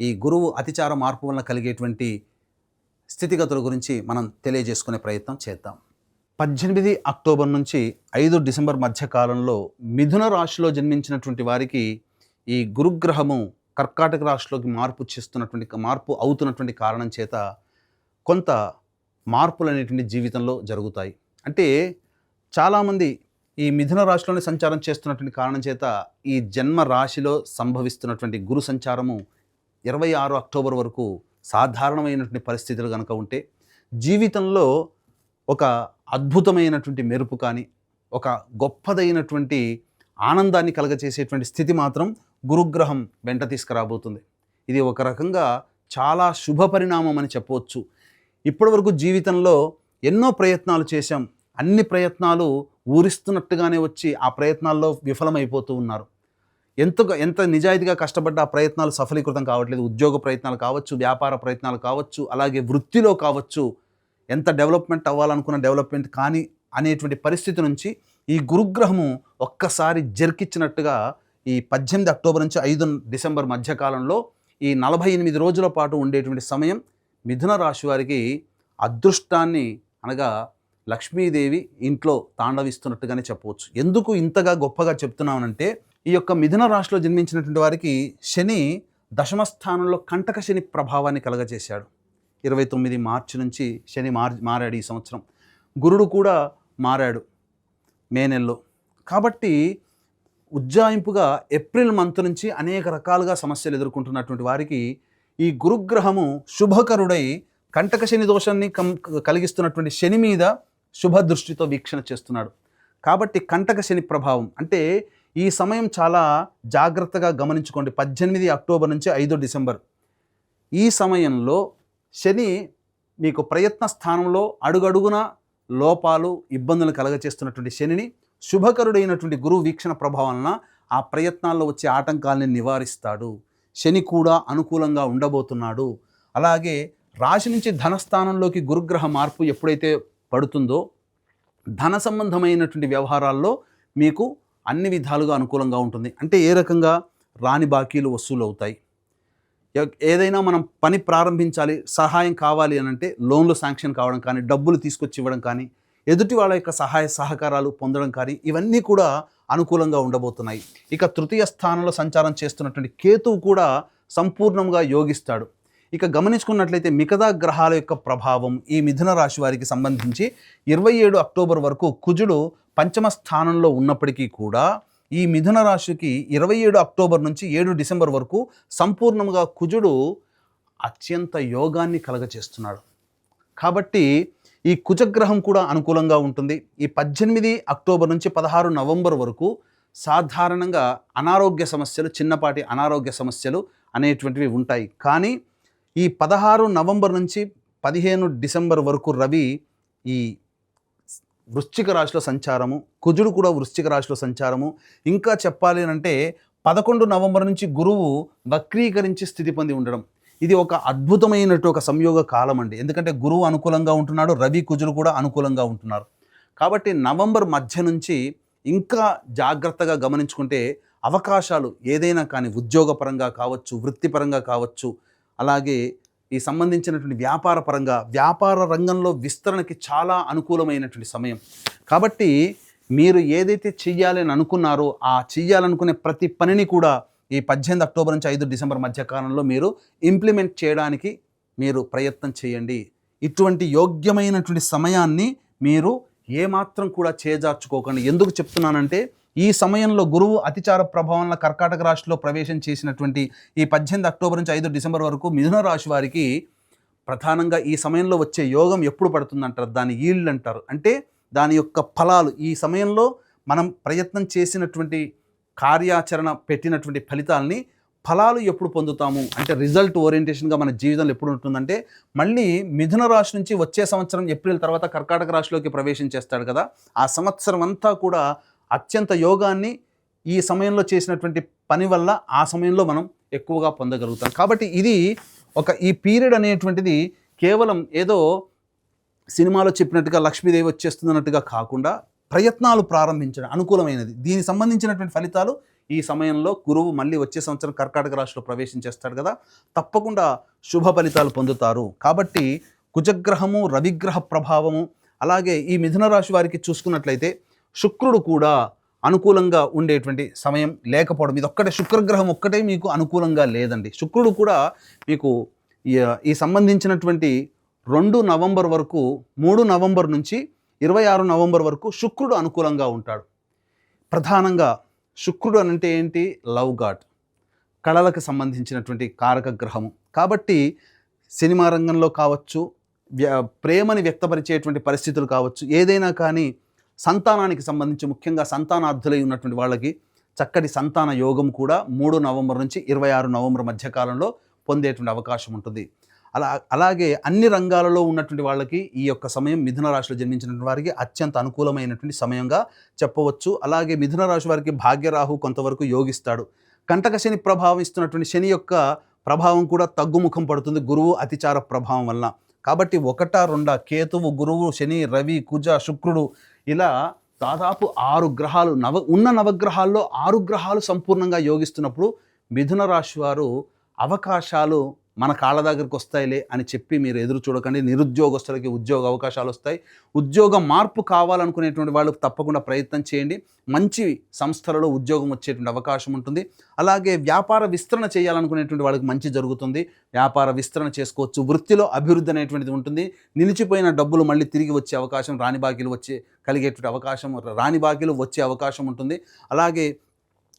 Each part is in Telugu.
ఈ గురువు అతిచార మార్పు వలన కలిగేటువంటి స్థితిగతుల గురించి మనం తెలియజేసుకునే ప్రయత్నం చేద్దాం. పద్దెనిమిది అక్టోబర్ నుంచి ఐదు డిసెంబర్ మధ్య కాలంలో మిథున రాశిలో జన్మించినటువంటి వారికి ఈ గురుగ్రహము కర్కాటక రాశిలోకి మార్పు చేస్తున్నటువంటి మార్పు అవుతున్నటువంటి కారణం చేత కొంత మార్పులు అనేటువంటి జీవితంలో జరుగుతాయి. అంటే చాలామంది ఈ మిథున రాశిలోనే సంచారం చేస్తున్నటువంటి కారణం చేత ఈ జన్మ రాశిలో సంభవిస్తున్నటువంటి గురు సంచారము ఇరవై ఆరు అక్టోబర్ వరకు సాధారణమైనటువంటి పరిస్థితులు కనుక ఉంటే జీవితంలో ఒక అద్భుతమైనటువంటి మెరుపు కానీ ఒక గొప్పదైనటువంటి ఆనందాన్ని కలగచేసేటువంటి స్థితి మాత్రం గురుగ్రహం వెంట తీసుకురాబోతుంది. ఇది ఒక రకంగా చాలా శుభ పరిణామం అని చెప్పవచ్చు. ఇప్పటివరకు జీవితంలో ఎన్నో ప్రయత్నాలు చేశాం. అన్ని ప్రయత్నాలు ఊరిస్తున్నట్టుగానే వచ్చి ఆ ప్రయత్నాల్లో విఫలమైపోతూ ఉన్నారు. ఎంత ఎంత నిజాయితీగా కష్టపడ్డ ఆ ప్రయత్నాలు సఫలీకృతం కావట్లేదు. ఉద్యోగ ప్రయత్నాలు కావచ్చు వ్యాపార ప్రయత్నాలు కావచ్చు అలాగే వృత్తిలో కావచ్చు ఎంత డెవలప్మెంట్ అవ్వాలనుకున్న డెవలప్మెంట్ కానీ అనేటువంటి పరిస్థితి నుంచి ఈ గురుగ్రహము ఒక్కసారి జర్కిచ్చినట్టుగా ఈ పద్దెనిమిది అక్టోబర్ నుంచి ఐదు డిసెంబర్ మధ్యకాలంలో ఈ నలభై ఎనిమిది రోజుల పాటు ఉండేటువంటి సమయం మిథున రాశి వారికి అదృష్టాన్ని అనగా లక్ష్మీదేవి ఇంట్లో తాండవిస్తున్నట్టుగానే చెప్పవచ్చు. ఎందుకు ఇంతగా గొప్పగా చెప్తున్నానంటే ఈ యొక్క మిథున రాశిలో జన్మించినటువంటి వారికి శని దశమ స్థానంలో కంటక శని ప్రభావాన్ని కలగజేశాడు. ఇరవై తొమ్మిది మార్చి నుంచి శని మార్ మారాడు ఈ సంవత్సరం. గురుడు కూడా మారాడు మే నెలలో. కాబట్టి ఉజ్జాయింపుగా ఏప్రిల్ మంత్ నుంచి అనేక రకాలుగా సమస్యలు ఎదుర్కొంటున్నటువంటి వారికి ఈ గురుగ్రహము శుభకరుడై కంటక శని దోషాన్ని కం కలిగిస్తున్నటువంటి శని మీద శుభ దృష్టితో వీక్షణ చేస్తున్నాడు. కాబట్టి కంటక శని ప్రభావం అంటే ఈ సమయం చాలా జాగ్రత్తగా గమనించుకోండి. పద్దెనిమిది అక్టోబర్ నుంచి ఐదు డిసెంబర్. ఈ సమయంలో శని మీకు ప్రయత్న స్థానంలో అడుగడుగున లోపాలు ఇబ్బందులు కలగచేస్తున్నటువంటి శనిని శుభకరుడైనటువంటి గురువు వీక్షణ ప్రభావం ఆ ప్రయత్నాల్లో వచ్చే ఆటంకాలని నివారిస్తాడు. శని కూడా అనుకూలంగా ఉండబోతున్నాడు. అలాగే రాశి నుంచి ధనస్థానంలోకి గురుగ్రహ మార్పు ఎప్పుడైతే పడుతుందో ధన సంబంధమైనటువంటి వ్యవహారాల్లో మీకు అన్ని విధాలుగా అనుకూలంగా ఉంటుంది. అంటే ఏ రకంగా? రాని బాకీలు వసూలు అవుతాయి ఏదైనా మనం పని ప్రారంభించాలి సహాయం కావాలి అని అంటే లోన్లు శాంక్షన్ కావడం కానీ డబ్బులు తీసుకొచ్చి ఇవ్వడం కానీ ఎదుటి వాళ్ళ యొక్క సహాయ సహకారాలు పొందడం కానీ ఇవన్నీ కూడా అనుకూలంగా ఉండబోతున్నాయి. ఇక తృతీయ స్థానంలో సంచారం చేస్తున్నటువంటి కేతువు కూడా సంపూర్ణంగా యోగిస్తాడు. ఇక గమనించుకున్నట్లయితే మిగతా గ్రహాల యొక్క ప్రభావం ఈ మిథున రాశి వారికి సంబంధించి ఇరవై ఏడు అక్టోబర్ వరకు కుజుడు పంచమ స్థానంలో ఉన్నప్పటికీ కూడా ఈ మిథున రాశికి ఇరవై ఏడు అక్టోబర్ నుంచి ఏడు డిసెంబర్ వరకు సంపూర్ణంగా కుజుడు అత్యంత యోగాన్ని కలగచేస్తున్నాడు. కాబట్టి ఈ కుజగ్రహం కూడా అనుకూలంగా ఉంటుంది. ఈ పద్దెనిమిది అక్టోబర్ నుంచి పదహారు నవంబర్ వరకు సాధారణంగా అనారోగ్య సమస్యలు చిన్నపాటి అనారోగ్య సమస్యలు అనేటువంటివి ఉంటాయి. కానీ ఈ పదహారు నవంబర్ నుంచి పదిహేను డిసెంబర్ వరకు రవి ఈ వృశ్చిక రాశిలో సంచారము కుజుడు కూడా వృశ్చిక రాశిలో సంచారము. ఇంకా చెప్పాలి అని అంటే పదకొండు నవంబర్ నుంచి గురువు వక్రీకరించి స్థితి పొంది ఉండడం. ఇది ఒక అద్భుతమైనటువంటి ఒక సంయోగ కాలం అండి. ఎందుకంటే గురువు అనుకూలంగా ఉంటున్నాడు రవి కుజులు కూడా అనుకూలంగా ఉంటున్నారు. కాబట్టి నవంబర్ మధ్య నుంచి ఇంకా జాగ్రత్తగా గమనించుకుంటే అవకాశాలు ఏదైనా కానీ ఉద్యోగపరంగా కావచ్చు వృత్తిపరంగా కావచ్చు అలాగే ఈ సంబంధించినటువంటి వ్యాపార పరంగా వ్యాపార రంగంలో విస్తరణకి చాలా అనుకూలమైనటువంటి సమయం. కాబట్టి మీరు ఏదైతే చెయ్యాలని అనుకున్నారో ఆ చెయ్యాలనుకునే ప్రతి పనిని కూడా ఈ పద్దెనిమిది అక్టోబర్ నుంచి ఐదు డిసెంబర్ మధ్య కాలంలో మీరు ఇంప్లిమెంట్ చేయడానికి మీరు ప్రయత్నం చేయండి. ఇటువంటి యోగ్యమైనటువంటి సమయాన్ని మీరు ఏమాత్రం కూడా చేజార్చుకోకండి. ఎందుకు చెప్తున్నానంటే ఈ సమయంలో గురువు అతిచార ప్రభావంలో కర్కాటక రాశిలో ప్రవేశం చేసినటువంటి ఈ పద్దెనిమిది అక్టోబర్ నుంచి ఐదు డిసెంబర్ వరకు మిథున రాశి వారికి ప్రధానంగా ఈ సమయంలో వచ్చే యోగం ఎప్పుడు పడుతుందంటారు? దాని ఈల్డ్ అంటారు. అంటే దాని యొక్క ఫలాలు. ఈ సమయంలో మనం ప్రయత్నం చేసినటువంటి కార్యాచరణ పెట్టినటువంటి ఫలితాలని ఫలాలు ఎప్పుడు పొందుతాము? అంటే రిజల్ట్ ఓరియంటేషన్గా మన జీవితంలో ఎప్పుడు ఉంటుందంటే మళ్ళీ మిథున రాశి నుంచి వచ్చే సంవత్సరం ఏప్రిల్ తర్వాత కర్కాటక రాశిలోకి ప్రవేశం చేస్తాడు కదా. ఆ సంవత్సరం అంతా కూడా అత్యంత యోగాన్ని ఈ సమయంలో చేసినటువంటి పని వల్ల ఆ సమయంలో మనం ఎక్కువగా పొందగలుగుతాం. కాబట్టి ఇది ఒక ఈ పీరియడ్ అనేటువంటిది కేవలం ఏదో సినిమాలో చెప్పినట్టుగా లక్ష్మీదేవి వచ్చేస్తున్నట్టుగా కాకుండా ప్రయత్నాలు ప్రారంభించడం అనుకూలమైనది. దీనికి సంబంధించినటువంటి ఫలితాలు ఈ సమయంలో గురువు మళ్ళీ వచ్చే సంవత్సరం కర్కాటక రాశిలో ప్రవేశించేస్తాడు కదా తప్పకుండా శుభ ఫలితాలు పొందుతారు. కాబట్టి కుజగ్రహము రవిగ్రహ ప్రభావము అలాగే ఈ మిథున రాశి వారికి చూసుకున్నట్లయితే శుక్రుడు కూడా అనుకూలంగా ఉండేటువంటి సమయం లేకపోవడం. ఇది ఒక్కటే శుక్రగ్రహం ఒక్కటే మీకు అనుకూలంగా లేదండి. శుక్రుడు కూడా మీకు ఈ- ఈ సంబంధించినటువంటి రెండు నవంబర్ వరకు మూడు నవంబర్ నుంచి ఇరవై ఆరు నవంబర్ వరకు శుక్రుడు అనుకూలంగా ఉంటాడు. ప్రధానంగా శుక్రుడు అంటే ఏంటి? Love god. కళలకు సంబంధించినటువంటి కారక గ్రహము. కాబట్టి సినిమా రంగంలో కావచ్చు వ్య- ప్రేమని వ్యక్తపరిచేటువంటి పరిస్థితులు కావచ్చు ఏదైనా కానీ సంతానానికి సంబంధించి ముఖ్యంగా సంతానార్థులై ఉన్నటువంటి వాళ్ళకి చక్కటి సంతాన యోగం కూడా మూడు నవంబర్ నుంచి ఇరవై ఆరు నవంబర్ మధ్యకాలంలో పొందేటువంటి అవకాశం ఉంటుంది. అలా అలాగే అన్ని రంగాలలో ఉన్నటువంటి వాళ్ళకి ఈ యొక్క సమయం మిథున రాశిలో జన్మించినటువంటి వారికి అత్యంత అనుకూలమైనటువంటి సమయంగా చెప్పవచ్చు. అలాగే మిథున రాశి వారికి భాగ్యరాహు కొంతవరకు యోగిస్తాడు. కంటక శని ప్రభావం ఇస్తున్నటువంటి శని యొక్క ప్రభావం కూడా తగ్గుముఖం పడుతుంది. గురువు అతిచార ప్రభావం వలన. కాబట్టి ఒకట రెండ కేతువు గురువు శని రవి కుజ శుక్రుడు ఇలా దాదాపు ఆరు గ్రహాలు నవ ఉన్న నవగ్రహాల్లో ఆరు గ్రహాలు సంపూర్ణంగా యోగిస్తున్నప్పుడు మిథున రాశి వారు అవకాశాలు మన కాళ్ళ దగ్గరికి వస్తాయిలే అని చెప్పి మీరు ఎదురు చూడకండి. నిరుద్యోగస్తులకి ఉద్యోగ అవకాశాలు వస్తాయి. ఉద్యోగ మార్పు కావాలనుకునేటువంటి వాళ్ళు తప్పకుండా ప్రయత్నం చేయండి. మంచి సంస్థలలో ఉద్యోగం వచ్చేటువంటి అవకాశం ఉంటుంది. అలాగే వ్యాపార విస్తరణ చేయాలనుకునేటువంటి వాళ్ళకి మంచి జరుగుతుంది. వ్యాపార విస్తరణ చేసుకోవచ్చు. వృత్తిలో అభివృద్ధి అనేటువంటిది ఉంటుంది. నిలిచిపోయిన డబ్బులు మళ్ళీ తిరిగి వచ్చే అవకాశం రాని బాకీలు వచ్చే కలిగేటువంటి అవకాశం రాని బాకీలు వచ్చే అవకాశం ఉంటుంది. అలాగే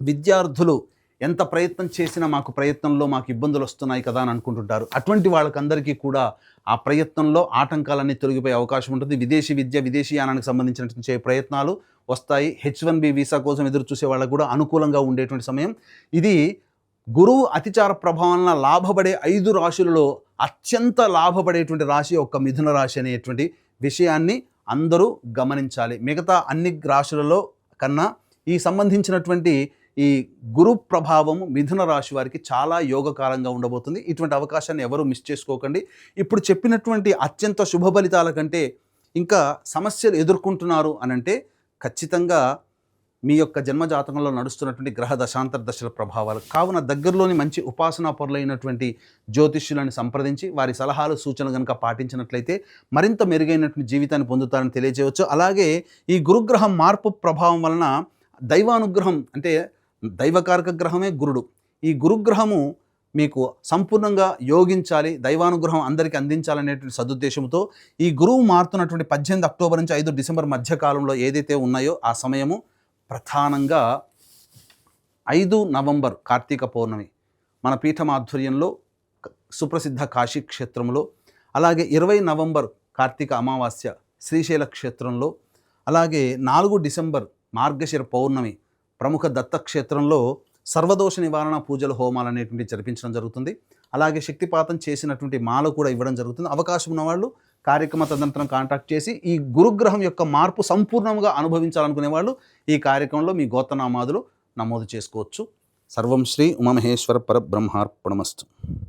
విద్యార్థులు ఎంత ప్రయత్నం చేసినా మాకు ప్రయత్నంలో మాకు ఇబ్బందులు వస్తున్నాయి కదా అని అనుకుంటుంటారు. అటువంటి వాళ్ళకందరికీ కూడా ఆ ప్రయత్నంలో ఆటంకాలన్నీ తొలగిపోయే అవకాశం ఉంటుంది. విదేశీ విద్య విదేశీ యానానికి సంబంధించినటువంటి ప్రయత్నాలు వస్తాయి. హెచ్ వన్ బి వీసా కోసం ఎదురు చూసే వాళ్ళకు కూడా అనుకూలంగా ఉండేటువంటి సమయం. ఇది గురువు అతిచార ప్రభావంలో లాభపడే ఐదు రాశులలో అత్యంత లాభపడేటువంటి రాశి ఒక మిథున రాశి అనేటువంటి విషయాన్ని అందరూ గమనించాలి. మిగతా అన్ని రాశులలో కన్నా ఈ సంబంధించినటువంటి ఈ గురు ప్రభావం మిథున రాశి వారికి చాలా యోగకాలంగా ఉండబోతుంది. ఇటువంటి అవకాశాన్ని ఎవరూ మిస్ చేసుకోకండి. ఇప్పుడు చెప్పినటువంటి అత్యంత శుభ ఫలితాల కంటే ఇంకా సమస్యలు ఎదుర్కొంటున్నారు అని అంటే ఖచ్చితంగా మీ యొక్క జన్మజాతకంలో నడుస్తున్నటువంటి గ్రహ దశాంతర దశల ప్రభావాలు కావున దగ్గరలోని మంచి ఉపాసనా పరులైనటువంటి జ్యోతిష్యులను సంప్రదించి వారి సలహాలు సూచనలు కనుక పాటించినట్లయితే మరింత మెరుగైనటువంటి జీవితాన్ని పొందుతారని తెలియజేయవచ్చు. అలాగే ఈ గురుగ్రహం మార్పు ప్రభావం వలన దైవానుగ్రహం అంటే దైవకారక గ్రహమే గురుడు. ఈ గురుగ్రహము మీకు సంపూర్ణంగా యోగించాలి దైవానుగ్రహం అందరికీ అందించాలనేటువంటి సదుద్దేశంతో ఈ గురువు మారుతున్నటువంటి పద్దెనిమిది అక్టోబర్ నుంచి ఐదు డిసెంబర్ మధ్య కాలంలో ఏదైతే ఉన్నాయో ఆ సమయము ప్రధానంగా ఐదు నవంబర్ కార్తీక పౌర్ణమి మన పీఠం ఆధ్వర్యంలో సుప్రసిద్ధ కాశీ క్షేత్రంలో అలాగే ఇరవై నవంబర్ కార్తీక అమావాస్య శ్రీశైల క్షేత్రంలో అలాగే నాలుగు డిసెంబర్ మార్గశిర పౌర్ణమి ప్రముఖ దత్తక్షేత్రంలో సర్వదోష నివారణ పూజలు హోమాలు అనేటువంటి జరిపించడం జరుగుతుంది. అలాగే శక్తిపాతం చేసినటువంటి మాల కూడా ఇవ్వడం జరుగుతుంది. అవకాశం ఉన్నవాళ్ళు కార్యక్రమ తదనంతరం కాంటాక్ట్ చేసి ఈ గురుగ్రహం యొక్క మార్పు సంపూర్ణంగా అనుభవించాలనుకునే వాళ్ళు ఈ కార్యక్రమంలో మీ గోత్రనామాదులు నమోదు చేసుకోవచ్చు. సర్వం శ్రీ ఉమామహేశ్వర పరబ్రహ్మార్పణమస్తు.